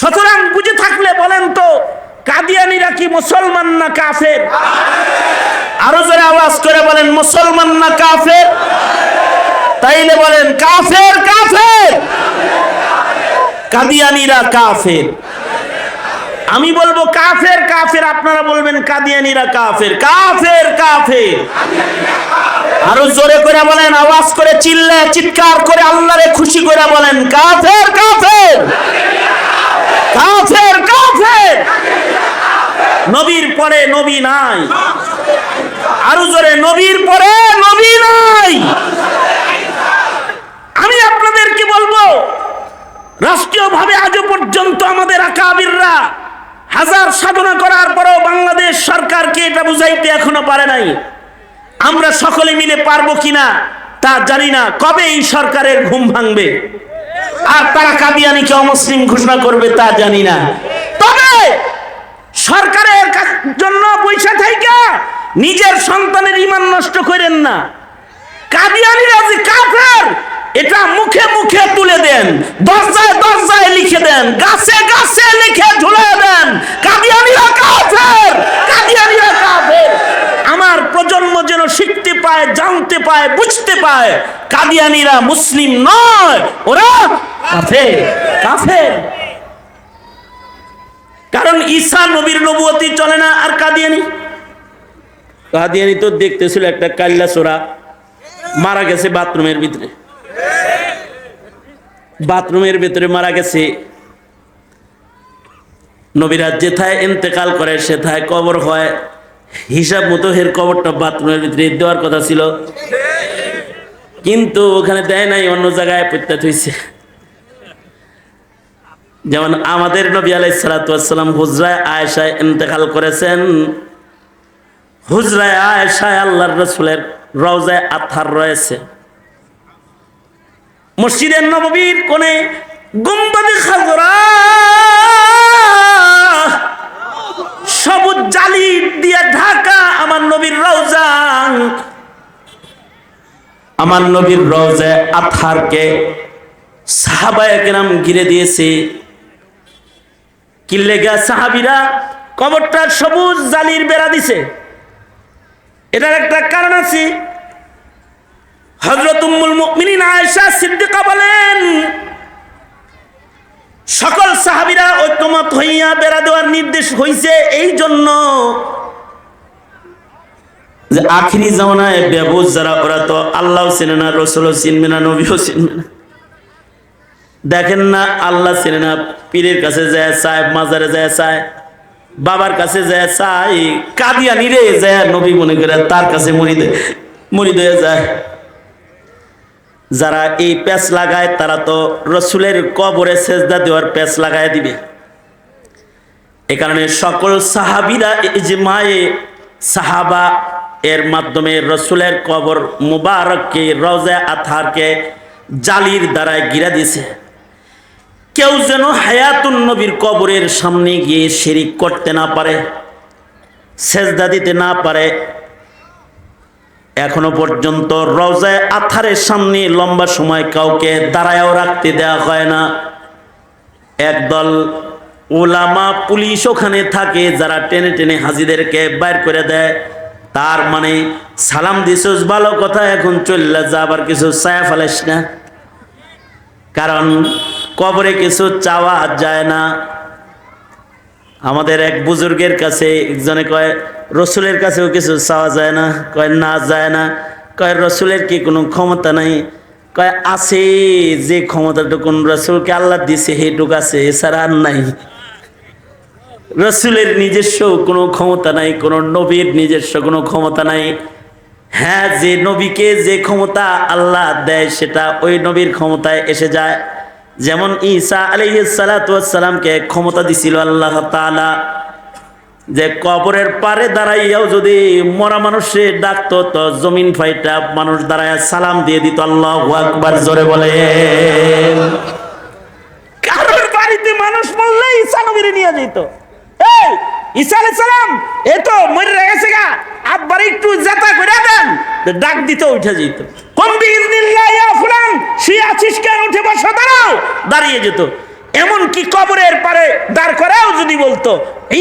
সুতরাং বুঝে থাকলে বলেন তো, কাদিয়ানিরা কি মুসলমান না কাফের? আরও জোরে আওয়াজ করে বলেন, মুসলমান না কাফের? তাইলে বলেন, কাফের কাফের! কাদিয়ানিরা কাফের। আমি বলব, কাফের কাফের, আপনারা বলবেন, কাদিয়ানিরা কাফের। কাফের কাফের। আরও জোরে করে বলেন, আওয়াজ করে চিল্লে চিৎকার করে, আল্লাহরে খুশি করে বলেন, কাফের কাফের! কাফের কাফের। নবীর পরে নবী নাই। আরও জোরে, নবীর পরে নবী নাই। আমি আপনাদেরকে বলব, রাষ্ট্রীয়ভাবে আজও পর্যন্ত আমাদের আকাবিররা হাজার সাধনা করার পরেও বাংলাদেশ সরকারকে এটা বুঝাইতে এখনও পারে নাই। আমরা সকলে মিলে পারব কিনা তা জানি না। কবে এই সরকারের ঘুম ভাঙবে? আর তারা কাদিয়ানিকে অমুসলিম ঘোষণা করবে তা জানি না। তবে সরকারের জন্য পয়সা থাইকা নিজের সন্তানের ইমান নষ্ট করেন না। কাদিয়ানিরা যে কাফের, এটা মুখে মুখে তুলে দেন, দরজায় দরজায় লিখে দেন, গাছে গাছে লিখে ঝুলে দেন। কাদিয়ানিরা কাফের কাদিয়ানিরা কাফের। আমার প্রজন্ম যেন শিখতে পায়, জানতে পায়, বুঝতে পায়, কাদিয়ানিরা মুসলিম নয়, ওরা কাফের কাফের। কারণ ঈসা নবীর নবুয়তি চলে না আর কাদিয়ানি। কাদিয়ানি তো দেখতেছিল একটা কাল্লা চোরা মারা গেছে বাথরুমের ভিতরে। বাথরুমের ভিতরে মারা গেছে। নবীরাজ যেথায় ইন্তেকাল করে, সেথায় কবর হয়। হিসাব মতো হের কবরটা বাথরুমের ভিতরে দেওয়ার কথা ছিল। কিন্তু ওখানে দেয় নাই, অন্য জায়গায় প্রত্যাত হয়েছে যেমন আমাদের নবী আলাইসালাম হুজরায় আয়েশায় ইন্তেকাল করেছেন। হুজরায় আয়েশায় আল্লাহর রসুলের রওজায় আথার রয়েছে। মসজিদের নববীর কোণে গুম্বাদে খাজরা জালি দিয়ে ঢাকা আমার নবীর রওজা। আমার নবীর রওজায় আথারকে সাহাবায়ে কেরাম ঘিরে দিয়েছে। কিল্লেগা সাহাবিরা? কবরটা সবুজ জালির বেড়া দিছে। এটার একটা কারণ আছে। হজরত উম্মুল মুমিনিন আয়েশা সিদ্দিকা বলেন সকল সাহাবিরা ঐক্যমত হইয়া বেড়া দেওয়ার নির্দেশ হইছে এই জন্য যে আখিরি জামানায় ব্যবস যারা, ওরা তো আল্লাহ চেনে না, রসুলও চিনবে না, নবীও চিনবে না। দেখেন না, আল্লাহ চেনে না, পীরের কাছে যায়, চায়, মাজারে যায়, চায়, বাবার কাছে যায় চাই কাদিয়া নিরে যায়, নবী মনে করে তার কাছে মরিদ মরিদ যায়। যারা এই প্যাচ লাগায়, তারা তো রসুলের কবরে সেজদা দেওয়ার প্যাচ লাগায় দিবে। এ কারণে সকল সাহাবিরা এই যে মায়ে সাহাবা এর মাধ্যমে রসুলের কবর মুবারককে, রওজা আথারকে জালির দ্বারায় গিরা দিছে কেউ যেন হায়াতুন নবীর কবরের সামনে গিয়ে শিরিক করতে না পারে, সেজদা দিতে না পারে এখনও পর্যন্ত রওজায় আথারের সামনে লম্বা সময় কাউকে দাঁড়ায়ও রাখতে দেওয়া হয় না। একদল ওলামা পুলিশ ওখানে থাকে, যারা টেনে টেনে হাজিদেরকে বাইর করে দেয়। তার মানে সালাম দিছিস, ভালো কথা, এখন চললে যা, আবার কিছু ছায়া ফেলাস না। কারণ কবরে কিছু চাওয়া যায় না। আমাদের এক বুজুর্গের কাছে একজনে কয়, রসুলের কাছেও কিছু চাওয়া যায় না? কয়, না, যায় না। কয়, রসুলের কি কোনো ক্ষমতা নাই? কয়, আছে, যে ক্ষমতাটুকুন রসুলকে আল্লাহ দিছে, সেইটুক আছে, এছাড়া আর নাই। রসুলের নিজস্ব কোনো ক্ষমতা নাই, কোনো নবীর নিজস্ব কোনো ক্ষমতা নাই। হ্যাঁ যে নবীকে যে ক্ষমতা আল্লাহ দেয়, সেটা ওই নবীর ক্ষমতায় এসে যায়। যেমন ঈসা আলাইসালামকে ক্ষমতা দিছিল আল্লাহ তাআলা, যে কবরের পারে দাঁড়াইয়াও যদি মরা মানুষে ডাকতো, তো জমিন ফাইটা মানুষ দাঁড়ায় সালাম দিয়ে দিত, আল্লাহ আকবার, জোরে বলে। কারোর বাড়িতে মানুষ মরলে ঈসা নবীরে নিয়ে যেত এই, ঈসা আলাইহিস সালাম, এ তো মরে গেছে গা, আব্বার একটু জেতা করে দেন ডাক দিতে উঠে যেত কম বিইজনিল্লাহ ইয়া ফুলান শুয়ে আছিস কেন উঠে বসো, দাঁড়াও। দাঁড়িয়ে যেত। এমনকি কবরের পারে দাঁড় করাও যদি বলতো,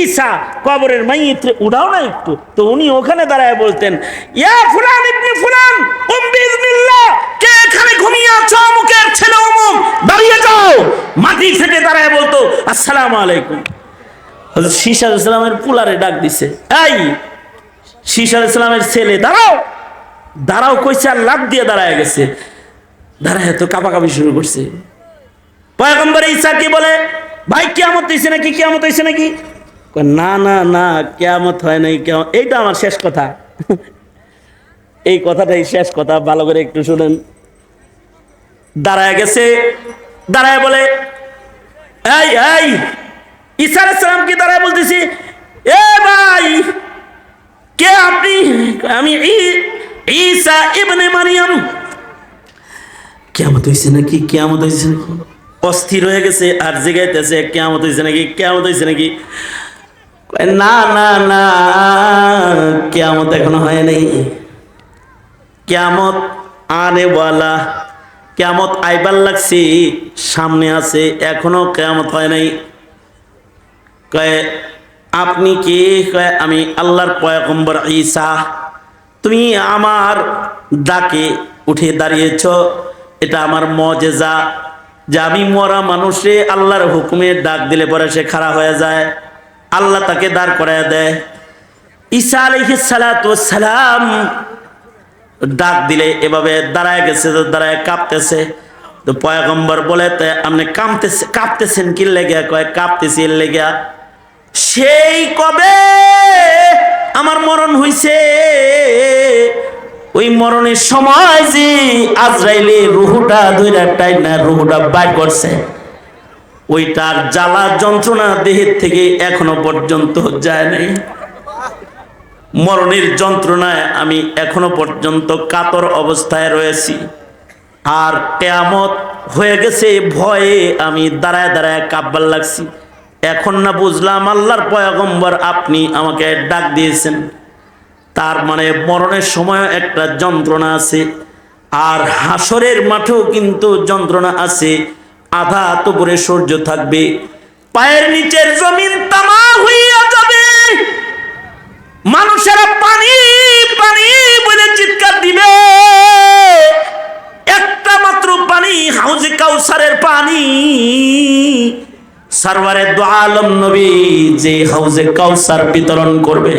ঈসা, কবরের মাইয়িত্রে উড়াও না একটু। তো উনি ওখানে দাঁড়ায় বলতেন, ইয়া ফুলান ইবনে ফুলান, উম বিইজনিল্লাহ কে এখানে ঘুমিয়ে আছো অমুকের ছেলে অমুক? দাঁড়িয়ে যাও। মাটি ফেটে দাঁড়ায় বলতো, আসসালামু আলাইকুম। হযরত শীশা ইসলামের পুলারে ডাক দিছে, এই, শীশা ইসলামের ছেলে, দাঁড়াও। দাঁড়াও কইছে, আর লাভ দিয়ে দাঁড়ায় গেছে। দাঁড়ায় তো কাপাকাপি শুরু করছে। পয়গম্বর ঈসা কি বলে? ভাই, কেয়ামত হয়েছে নাকি? কেয়ামত হয়েছে নাকি? না না না, কেয়ামত হয় নাই, কেয়ামত। এইটা আমার শেষ কথা। এই কথাটাই শেষ কথা, ভালো করে একটু শুনেন। দাঁড়ায় গেছে, দাঁড়ায় বলে, এই এই সালাম কি দাঁড়ায় বলতেছি? এ ভাই, কে আপনি? আমি ঈসা ইবনে মারিয়াম। কেমত হয়েছে নাকি? কেমত হয়েছে নাকি? অস্থির হয়ে গেছে আর জিগাইতেছে কেমত হয়েছে নাকি? কেমত হয়েছে নাকি? না না না কেমত এখনও হয় নাই। কেমত আনে বলা কেমত আইবার লাগছে, সামনে আছে, এখনও কেমত হয় নাই। কয়, আপনি কি? কয়, আমি আল্লাহর পয়গম্বর ঈসা। তুমি আমার ডাকে উঠে দাঁড়িয়েছ এটা আমার মজেজা যে আমি মরা মানুষে আল্লাহর হুকুমে ডাক দিলে পরে সে খাড়া হয়ে যায়। আল্লাহ তাকে দাঁড় করায় দেয়। ঈসা আলহিস সালাম ডাক দিলে এভাবে দাঁড়ায় গেছে তো দাঁড়ায় কাঁপতেছে। তো পয়গম্বর বলে আপনি কাঁপতেছে, কাঁপতেছেন কি লেগে কয়, কাঁপতেছি এর লেগে সেই কবে আমার মরণ হইছে? ওই মরণের সময় যে আজরাইলে রুহুটা ধইরা টাইনা রুহুটা বাইর করছে। ওইটার জ্বালা যন্ত্রণা দেহের থেকে এখনও পর্যন্ত যায় নাই। মরণের যন্ত্রণায় আমি এখনও পর্যন্ত কাতর অবস্থায় রয়েছি। আর কেয়ামত হয়ে গেছে, ভয়ে আমি দাঁড়ায় দাঁড়ায় কাব্বার লাগছি। এখন না বুঝলাম, আল্লাহর পয়গম্বর আপনি আমাকে ডাক দিয়েছেন। তার মানে মরণের সময় একটা যন্ত্রণা আছে, আর হাসরের মাঠেও কিন্তু যন্ত্রণা আছে। আধা তো করে সূর্য থাকবে, পায়ের নিচের জমিন তামা হইয়া যাবে। মানুষেরা পানি পানি বলে চিৎকার দিবে। একটা মাত্র পানি, হাউজে কাউসারের পানি। সারওয়ারে দু আলম নবী যে হাউজে কাউসার বিতরণ করবে।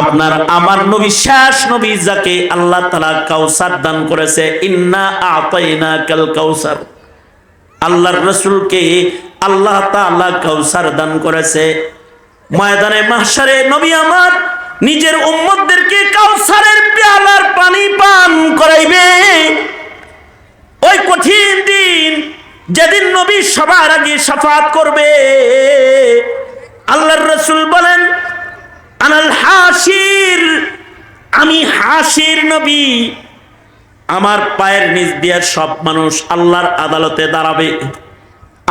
আপনার আমার নবী শেষ নবী যাকে আল্লাহ তালা কাউসার দান করেছে, ইন্না আতাইনা কাল কাউসার আল্লাহর রসুলকে আল্লাহ তাআলা কাউসার দান করেছে। ময়দানে মাহশারে নবী আমার নিজের উম্মতদেরকে কাউসারের পেয়ালার পানি পান করাইবে। ওই কঠিন দিন যেদিন নবী সবার আগে সাফাত করবে, আল্লাহর রসুল বলেন হাসির, আমি হাসির নবী। আমার পায়ের নিচ দিয়ে সব মানুষ আল্লাহর আদালতে দাঁড়াবে।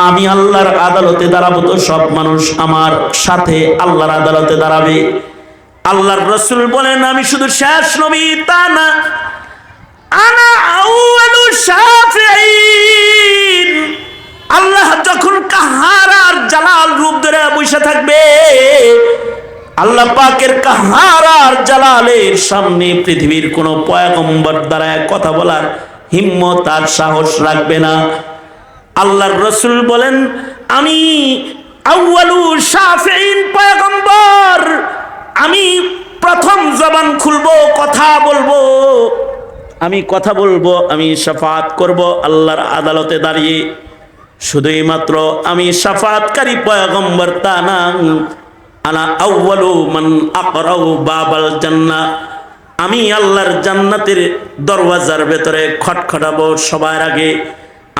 আমি আল্লাহর আদালতে দাঁড়াবো তো সব মানুষ আমার সাথে আল্লাহর আদালতে দাঁড়াবে। আল্লাহর রসুল বলেন, আমি শুধু শেষ নবী, তা না। আনা আল্লাহ যখন কাহার আর জালাল রূপ ধরে বসে থাকবে আল্লাহ পাকের কাহার জালালের সামনে পৃথিবীর কোন পয়গম্বর দ্বারা কথা বলার হিম্মত আর সাহস রাখবে না। আল্লাহর রসুল বলেন, আমি আউয়ালু শাফিঈন পয়গম্বর। আমি প্রথম জবান খুলবো, কথা বলব। আমি কথা বলব, আমি সাফাত করব আল্লাহর আদালতে দাঁড়িয়ে। শুধুই মাত্র আমি সাফাতকারী পয়গম্বর তা না মান বাবাল আমি আল্লাহর জান্নাতের দরওয়াজার ভেতরে খটখটাবো সবার আগে।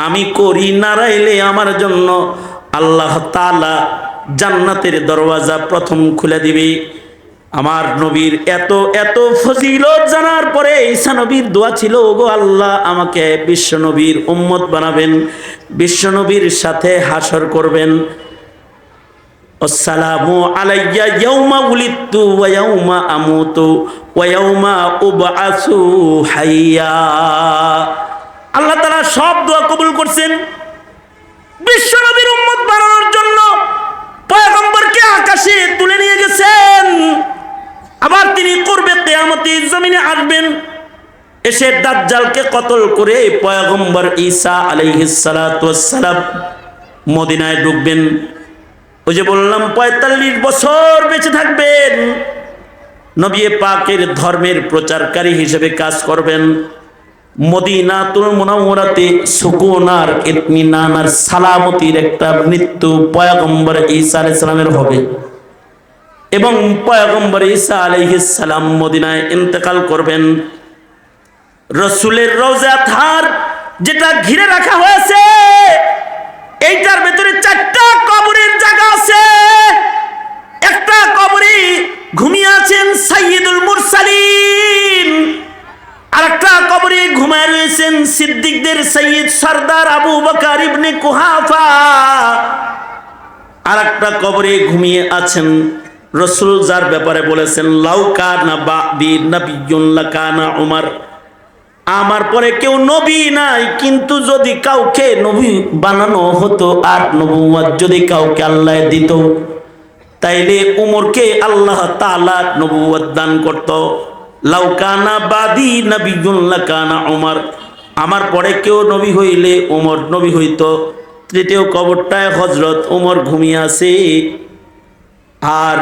আমি করি নারাইলে আমার জন্য আল্লাহ তাআলা জান্নাতের দরওয়াজা প্রথম খুলে দিবে। আমার নবীর এত এত ফজিলত জানার পরে ঈসা নবীর দোয়া ছিল, ওগো আল্লাহ, আমাকে বিশ্ব নবীর উম্মত বানাবেন, বিশ্ব নবীর সাথে হাসর করবেন। আসসালামু আলাইয়া ইয়াউমা উলিদতু ওয়া ইয়াউমা আমুতু ওয়া ইয়াউমা উবআসু হাইয়া। আল্লাহ তাআলা সব দোয়া কবুল করছেন বিশ্ব নবীর উম্মত বানানোর জন্য। পয়গম্বরকে আকাশে তুলে নিয়ে গেছেন। আবার তিনি করবে কেয়ামতি জমিনে আসবেন। এসে দাজ্জালকে কতল করে পয়গম্বর ঈসা আলাইহিস সালাম মদিনায় ঢুকবেন। ওই যে বললাম, পঁয়তাল্লিশ বছর বেঁচে থাকবেন। নবী পাকের ধর্মের প্রচারকারী হিসেবে কাজ করবেন। সালামতির একটা মৃত্যু ঈসা সালামের হবে। এবং পয়গম্বর ঈসা আলাইহিস মদিনায় ইন্তেকাল করবেন। রসুলের রোজা থার যেটা ঘিরে রাখা হয়েছে, এইটার ভেতরে চারটা কবরের জায়গা আছে। একটা কবরে ঘুমিয়ে আছেন সাইয়্যিদুল মুরসালিন। আর একটা কবরে ঘুমায় রয়েছেন সিদ্দিকদের সৈয়দ সর্দার আবু বকর ইবনে কুহাফা। আর একটা কবরে ঘুমিয়ে আছেন রসুল, যার ব্যাপারে বলেছেন লাউকা না বাদি নবিয়ুল্লাহ কানা উমার। আমার পরে কেউ নবী নাই, কিন্তু যদি কাউকে নবী বানানো হতো, আর নবুয়াত যদি কাউকে আল্লাহ দিত, তাইলে উমরকে আল্লাহ তাআলা নবুয়াত দান করত। লাউকানা বাদি নবিয়ুল্লাহ কানা উমার। আমার পরে কেউ নবী হইলে উমর নবী হইত। তৃতীয় কবরটায় হজরত উমর ঘুমিয়ে আছে। আর